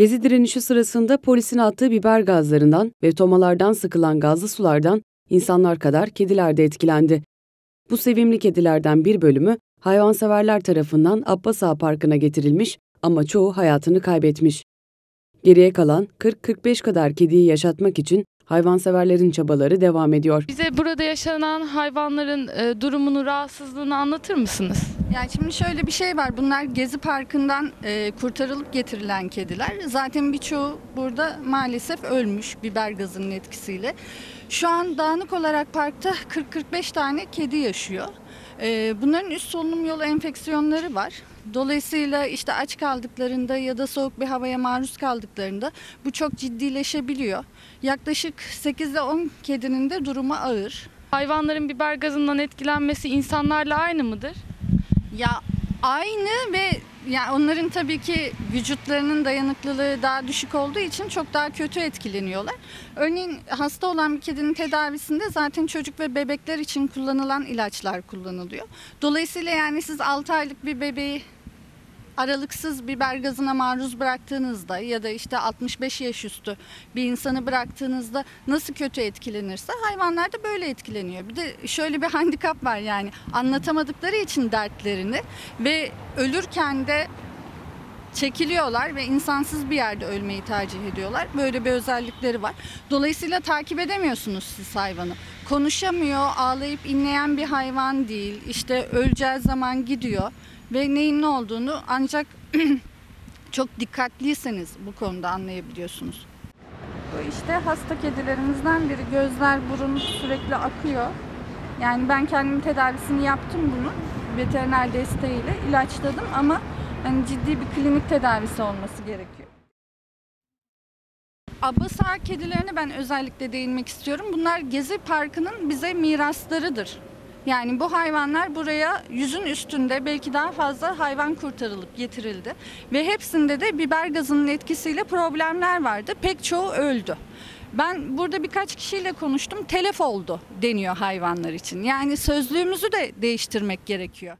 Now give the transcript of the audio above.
Gezi direnişi sırasında polisin attığı biber gazlarından ve tomalardan sıkılan gazlı sulardan insanlar kadar kediler de etkilendi. Bu sevimli kedilerden bir bölümü hayvanseverler tarafından Abbas Ağa Parkı'na getirilmiş ama çoğu hayatını kaybetmiş. Geriye kalan 40-45 kadar kediyi yaşatmak için hayvanseverlerin çabaları devam ediyor. Bize burada yaşanan hayvanların e, durumunu, rahatsızlığını anlatır mısınız? Yani şimdi şöyle bir şey var. Bunlar Gezi Parkı'ndan e, kurtarılıp getirilen kediler. Zaten birçoğu burada maalesef ölmüş biber gazının etkisiyle. Şu an dağınık olarak parkta 40-45 tane kedi yaşıyor. E, bunların üst solunum yolu enfeksiyonları var. Dolayısıyla işte aç kaldıklarında ya da soğuk bir havaya maruz kaldıklarında bu çok ciddileşebiliyor. Yaklaşık 8 ile 10 kedinin de durumu ağır. Hayvanların biber gazından etkilenmesi insanlarla aynı mıdır? Ya aynı ve yani onların tabii ki vücutlarının dayanıklılığı daha düşük olduğu için çok daha kötü etkileniyorlar. Örneğin hasta olan bir kedinin tedavisinde zaten çocuk ve bebekler için kullanılan ilaçlar kullanılıyor. Dolayısıyla yani siz 6 aylık bir bebeği aralıksız biber gazına maruz bıraktığınızda ya da işte 65 yaş üstü bir insanı bıraktığınızda nasıl kötü etkilenirse hayvanlar da böyle etkileniyor. Bir de şöyle bir handikap var yani anlatamadıkları için dertlerini ve ölürken de çekiliyorlar ve insansız bir yerde ölmeyi tercih ediyorlar. Böyle bir özellikleri var. Dolayısıyla takip edemiyorsunuz siz hayvanı. Konuşamıyor, ağlayıp inleyen bir hayvan değil. İşte öleceği zaman gidiyor ve neyin ne olduğunu ancak çok dikkatliyseniz bu konuda anlayabiliyorsunuz. İşte hasta kedilerimizden biri. Gözler, burun sürekli akıyor. Yani ben kendim tedavisini yaptım bunu. Veteriner desteğiyle ilaçladım ama hani ciddi bir klinik tedavisi olması gerekiyor. Abasa kedilerine ben özellikle değinmek istiyorum. Bunlar Gezi Parkı'nın bize miraslarıdır. Yani bu hayvanlar buraya yüzün üstünde belki daha fazla hayvan kurtarılıp getirildi. Ve hepsinde de biber gazının etkisiyle problemler vardı. Pek çoğu öldü. Ben burada birkaç kişiyle konuştum. Telef oldu deniyor hayvanlar için. Yani sözlüğümüzü de değiştirmek gerekiyor.